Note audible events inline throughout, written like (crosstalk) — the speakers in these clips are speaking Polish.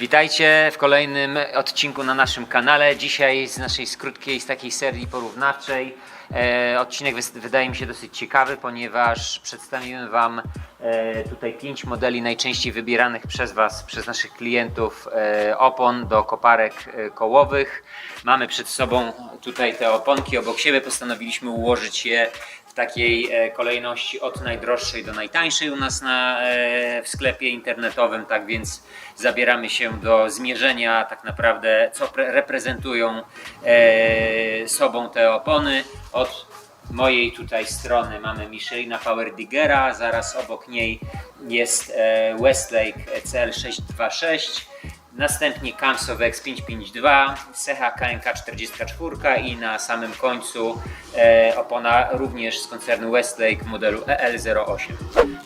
Witajcie w kolejnym odcinku na naszym kanale. Dzisiaj z naszej krótkiej, z takiej serii porównawczej. E, odcinek wydaje mi się dosyć ciekawy, ponieważ przedstawiłem Wam e, tutaj pięć modeli najczęściej wybieranych przez Was, przez naszych klientów e, opon do koparek e, kołowych. Mamy przed sobą tutaj te oponki obok siebie. Postanowiliśmy ułożyć je w takiej e, kolejności od najdroższej do najtańszej u nas na, e, w sklepie internetowym, tak więc zabieramy się do zmierzenia tak naprawdę, co pre- reprezentują e, sobą te opony. Od mojej tutaj strony mamy Michelina Power Diggera, zaraz obok niej jest e, Westlake CL626, Następnie Kamsovex 552, Secha KNK 44 i na samym końcu e, opona również z koncernu Westlake modelu E EL08.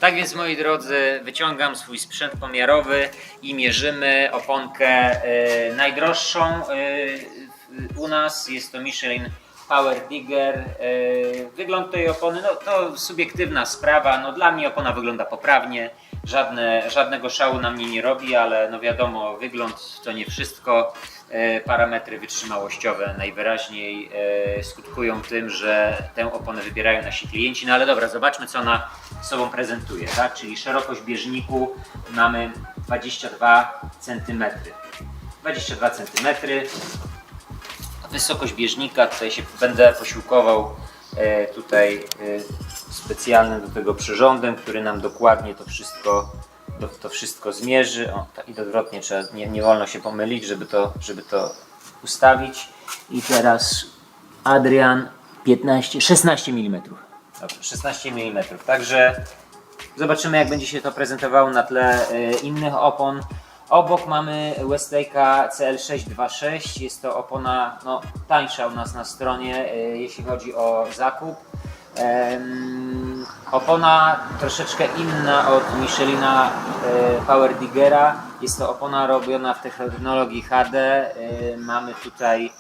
Tak więc moi drodzy, wyciągam swój sprzęt pomiarowy i mierzymy oponkę e, najdroższą e, u nas. Jest to Michelin Power Digger. Wygląd tej opony, no to subiektywna sprawa. No, dla mnie opona wygląda poprawnie. Żadne, żadnego szału na mnie nie robi, ale no wiadomo, wygląd to nie wszystko. E, Parametry wytrzymałościowe najwyraźniej e, skutkują tym, że tę oponę wybierają nasi klienci. No ale dobra, zobaczmy co ona sobą prezentuje. Tak? Czyli szerokość bieżniku mamy 22 cm. 22 cm. Wysokość bieżnika, tutaj się będę posiłkował e, tutaj specjalnym do tego przyrządem, który nam dokładnie to wszystko, to, to wszystko zmierzy. O, tak, I odwrotnie trzeba, nie, nie wolno się pomylić, żeby to, żeby to ustawić. I teraz Adrian 15, 16 mm. Dobrze, 16 mm. Także Zobaczymy, jak będzie się to prezentowało na tle e, innych opon. Obok mamy Westlake'a CL626. Jest to opona no, tańsza u nas na stronie, e, jeśli chodzi o zakup. Opona troszeczkę inna od Michelina e, Power Diggera. Jest to opona robiona w technologii HD. E, Mamy tutaj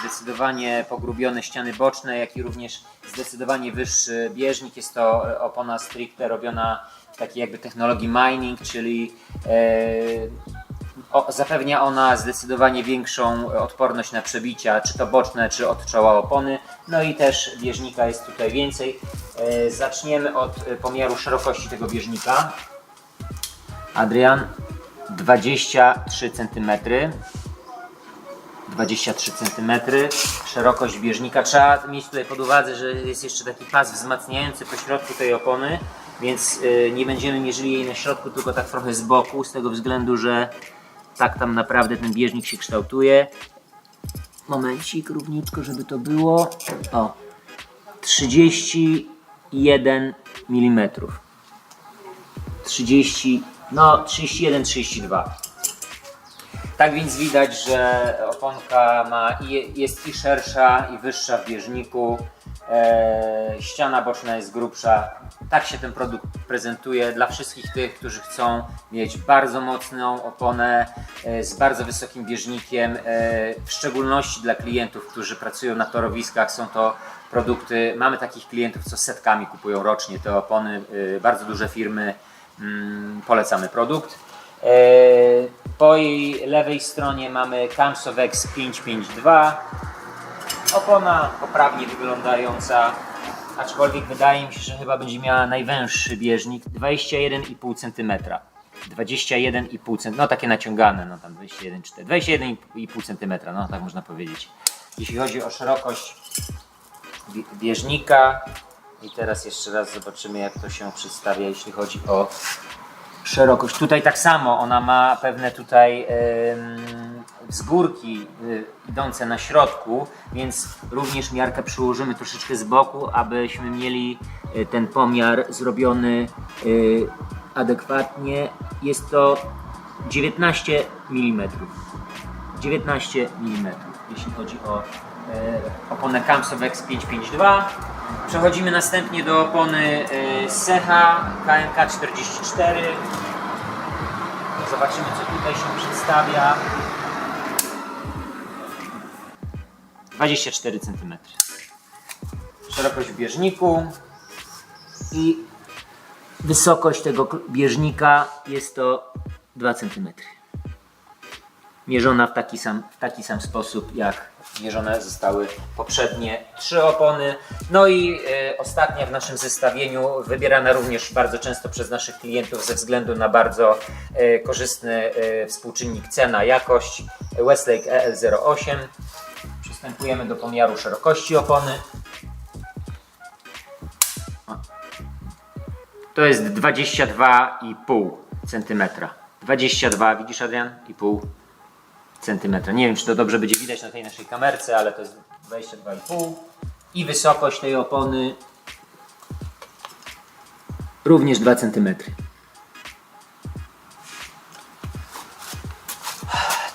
zdecydowanie pogrubione ściany boczne, jak i również zdecydowanie wyższy bieżnik. Jest to opona stricte robiona w takiej jakby technologii mining, czyli e, o, zapewnia ona zdecydowanie większą odporność na przebicia, czy to boczne, czy od czoła opony. No i też bieżnika jest tutaj więcej. E, zaczniemy od e, pomiaru szerokości tego bieżnika. Adrian, 23 cm. 23 cm, szerokość bieżnika. Trzeba mieć tutaj pod uwadze, że jest jeszcze taki pas wzmacniający po środku tej opony, więc nie będziemy mierzyli jej na środku, tylko tak trochę z boku, z tego względu, że tak tam naprawdę ten bieżnik się kształtuje. Momencik, równiutko, żeby to było. O, 31 mm. 30, no 31-32. Tak więc widać, że oponka ma jest i szersza, i wyższa w bieżniku. E, ściana boczna jest grubsza. Tak się ten produkt prezentuje dla wszystkich tych, którzy chcą mieć bardzo mocną oponę e, z bardzo wysokim bieżnikiem. E, w szczególności dla klientów, którzy pracują na torowiskach, są to produkty. Mamy takich klientów, co setkami kupują rocznie te opony. E, bardzo duże firmy. Mm, polecamy produkt. E, Po jej lewej stronie mamy Kamsovex 552. Opona poprawnie wyglądająca, aczkolwiek wydaje mi się, że chyba będzie miała najwęższy bieżnik 21,5 cm. 21,5 cm, no takie naciągane, no tam 21,4, 21,5 cm, no tak można powiedzieć. Jeśli chodzi o szerokość bie- bieżnika, i teraz jeszcze raz zobaczymy, jak to się przedstawia, jeśli chodzi o szerokość. Tutaj tak samo, ona ma pewne tutaj wzgórki y, idące na środku, więc również miarkę przyłożymy troszeczkę z boku, abyśmy mieli y, ten pomiar zrobiony y, adekwatnie. Jest to 19 mm. 19 mm, jeśli chodzi o oponę Kamsovex 552. Przechodzimy następnie do opony e, Secha KMK 44. Zobaczymy co tutaj się przedstawia. 24 cm. Szerokość bieżniku i wysokość tego bieżnika jest to 2 cm. mierzona w taki sam, w taki sam sposób, jak mierzone zostały poprzednie trzy opony. No i e, ostatnia w naszym zestawieniu, wybierana również bardzo często przez naszych klientów ze względu na bardzo e, korzystny e, współczynnik cena-jakość Westlake EL08. Przystępujemy do pomiaru szerokości opony. To jest 22,5 cm. 22, widzisz Adrian? I pół centymetra. Nie wiem, czy to dobrze będzie widać na tej naszej kamerce, ale to jest 22,5 i wysokość tej opony również 2 cm.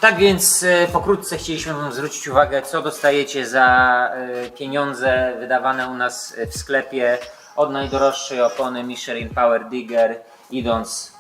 Tak więc e, pokrótce chcieliśmy Wam zwrócić uwagę, co dostajecie za e, pieniądze wydawane u nas w sklepie od najdroższej opony Michelin Power Digger, idąc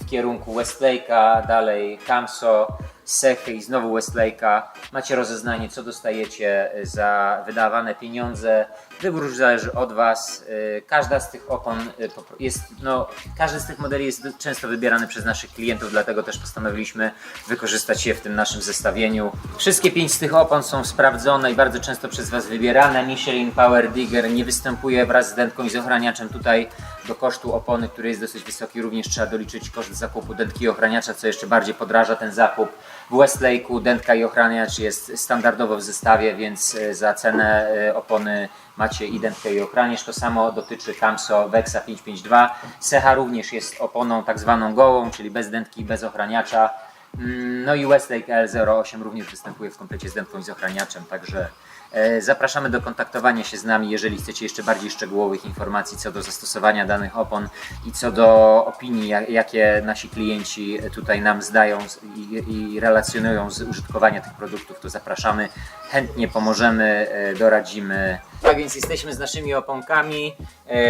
w kierunku Westlake'a, dalej Camso, Sechy i znowu Westlake'a. Macie rozeznanie, co dostajecie za wydawane pieniądze. Wybór już zależy od Was. Yy, Każda z tych opon po pro- jest, no, każdy z tych modeli jest często wybierany przez naszych klientów, dlatego też postanowiliśmy wykorzystać je w tym naszym zestawieniu. Wszystkie pięć z tych opon są sprawdzone i bardzo często przez Was wybierane. Michelin Power Digger nie występuje wraz z dętką i z ochraniaczem. Tutaj do kosztu opony, który jest dosyć wysoki, również trzeba doliczyć koszt zakupu dętki i ochraniacza, co jeszcze bardziej podraża ten zakup. W Westlake'u dętka i ochraniacz jest standardowo w zestawie, więc e, za cenę e, opony macie i dętkę i ochraniacz. To samo dotyczy Camso Vexa 552. Secha również jest oponą tak zwaną gołą, czyli bez dętki bez ochraniacza. Mm, No i Westlake L08 również występuje w komplecie z dętką i z ochraniaczem, także zapraszamy do kontaktowania się z nami, jeżeli chcecie jeszcze bardziej szczegółowych informacji co do zastosowania danych opon i co do opinii, jak- jakie nasi klienci tutaj nam zdają i, relacjonują z użytkowania tych produktów, to zapraszamy, chętnie pomożemy, e, doradzimy. Tak więc jesteśmy z naszymi oponkami e,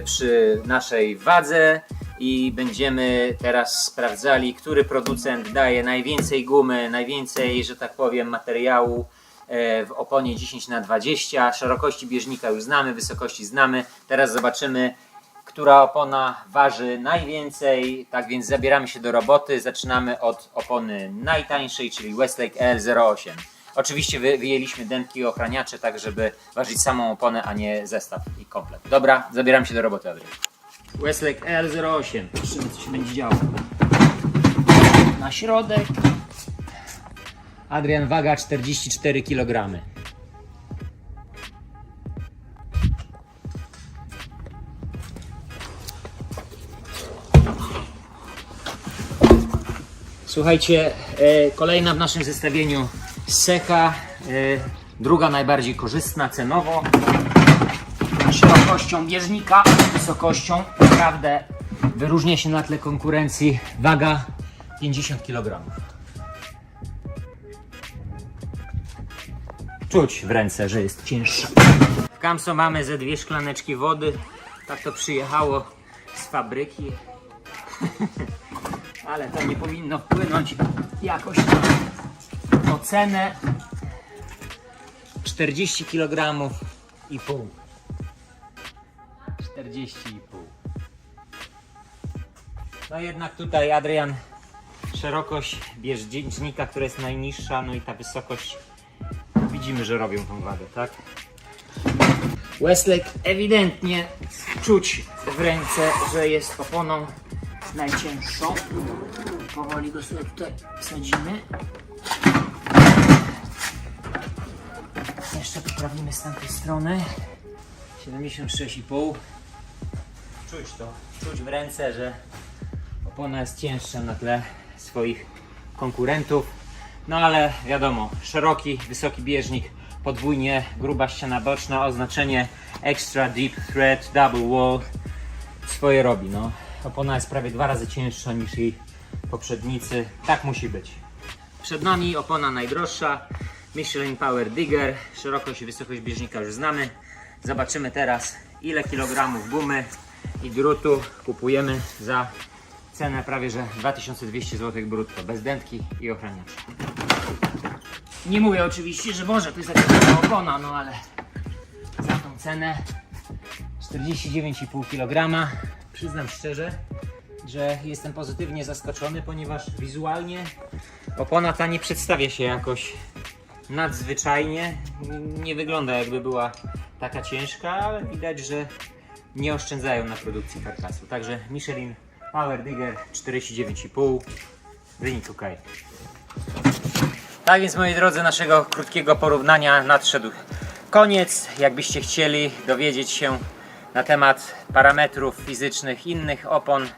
przy naszej wadze i będziemy teraz sprawdzali, który producent daje najwięcej gumy, najwięcej, że tak powiem, materiału e, w oponie 10 na 20 Szerokości bieżnika już znamy, wysokości znamy. Teraz zobaczymy, która opona waży najwięcej. Tak więc zabieramy się do roboty. Zaczynamy od opony najtańszej, czyli Westlake EL08. Oczywiście wy, wyjęliśmy dętki i ochraniacze, tak żeby ważyć samą oponę, a nie zestaw i komplet. Dobra, zabieram się do roboty, Adrian. Westlake EL08. Zobaczymy, co się będzie działo. Na środek. Adrian, waga 44 kg. Słuchajcie, e, kolejna w naszym zestawieniu Secha, e, druga najbardziej korzystna cenowo, szerokością bieżnika, wysokością, naprawdę wyróżnia się na tle konkurencji, waga 50 kg. Czuć w ręce, że jest cięższa. W Kamso mamy ze dwie szklaneczki wody, tak to przyjechało z fabryki. (laughs) Ale to nie powinno wpłynąć jakoś na ocenę. 40 kg i pół. 40 i pół. No jednak tutaj Adrian szerokość bieżnika, która jest najniższa no i ta wysokość widzimy, że robią tą wagę, tak? Westlake ewidentnie czuć w ręce, że jest oponą najcięższą. Powoli go sobie tutaj wsadzimy. Jeszcze poprawimy z tamtej strony. 76,5. Czuć to, czuć w ręce, że opona jest cięższa na tle swoich konkurentów. No ale wiadomo, szeroki, wysoki bieżnik, podwójnie gruba ściana boczna, oznaczenie Extra Deep Thread Double Wall swoje robi. No. Opona jest prawie dwa razy cięższa niż jej poprzednicy. Tak musi być. Przed nami opona najdroższa Michelin Power Digger. Szerokość i wysokość bieżnika już znamy. Zobaczymy teraz ile kilogramów gumy i drutu kupujemy za cenę prawie że 2200 zł brutto. Bez dętki i ochraniacza. Nie mówię oczywiście, że może to jest jakaś opona, no ale za tą cenę 49,5 kg. Przyznam szczerze, że jestem pozytywnie zaskoczony, ponieważ wizualnie Opona ta nie przedstawia się jakoś nadzwyczajnie. Nie wygląda jakby była taka ciężka, ale widać, że nie oszczędzają na produkcji karkasu. Także Michelin Power Digger 49,5. Wynik ok. Tak więc moi drodzy, naszego krótkiego porównania nadszedł koniec. Jakbyście chcieli dowiedzieć się na temat parametrów fizycznych innych opon, e,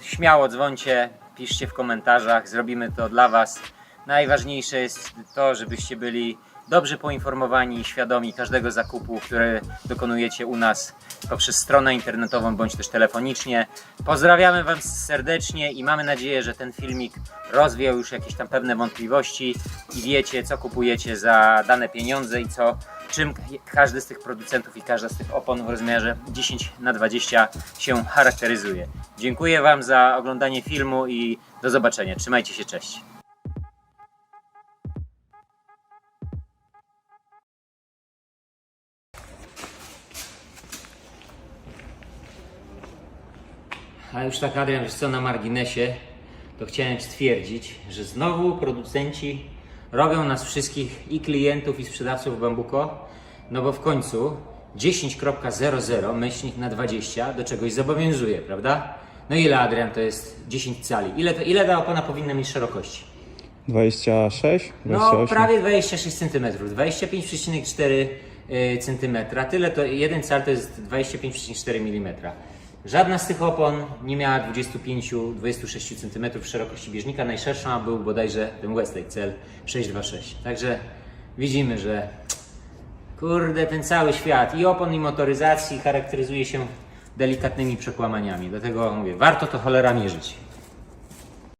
śmiało dzwońcie, piszcie w komentarzach, zrobimy to dla Was. Najważniejsze jest to, żebyście byli dobrze poinformowani i świadomi każdego zakupu, który dokonujecie u nas poprzez stronę internetową bądź też telefonicznie. Pozdrawiamy Was serdecznie i mamy nadzieję, że ten filmik rozwiał już jakieś tam pewne wątpliwości i wiecie, co kupujecie za dane pieniądze i co, czym każdy z tych producentów i każda z tych opon w rozmiarze 10 na 20 się charakteryzuje. Dziękuję Wam za oglądanie filmu i do zobaczenia. Trzymajcie się, cześć. A już tak Adrian, wiesz co, na marginesie, to chciałem stwierdzić, że znowu producenci robią nas wszystkich i klientów i sprzedawców Bambuko, no bo w końcu 10.00 myślnik na 20 do czegoś zobowiązuje, prawda? No ile Adrian to jest 10 cali? Ile, to, ile ta opona powinna mieć szerokości? 26? No 28? prawie 26 cm, 25,4 cm. Tyle to jeden cal to jest 25,4 mm. Żadna z tych opon nie miała 25-26 cm szerokości bieżnika. Najszersza był bodajże ten Westlake cel 626. Także widzimy, że kurde, ten cały świat i opon i motoryzacji charakteryzuje się delikatnymi przekłamaniami. Dlatego mówię, warto to cholera mierzyć.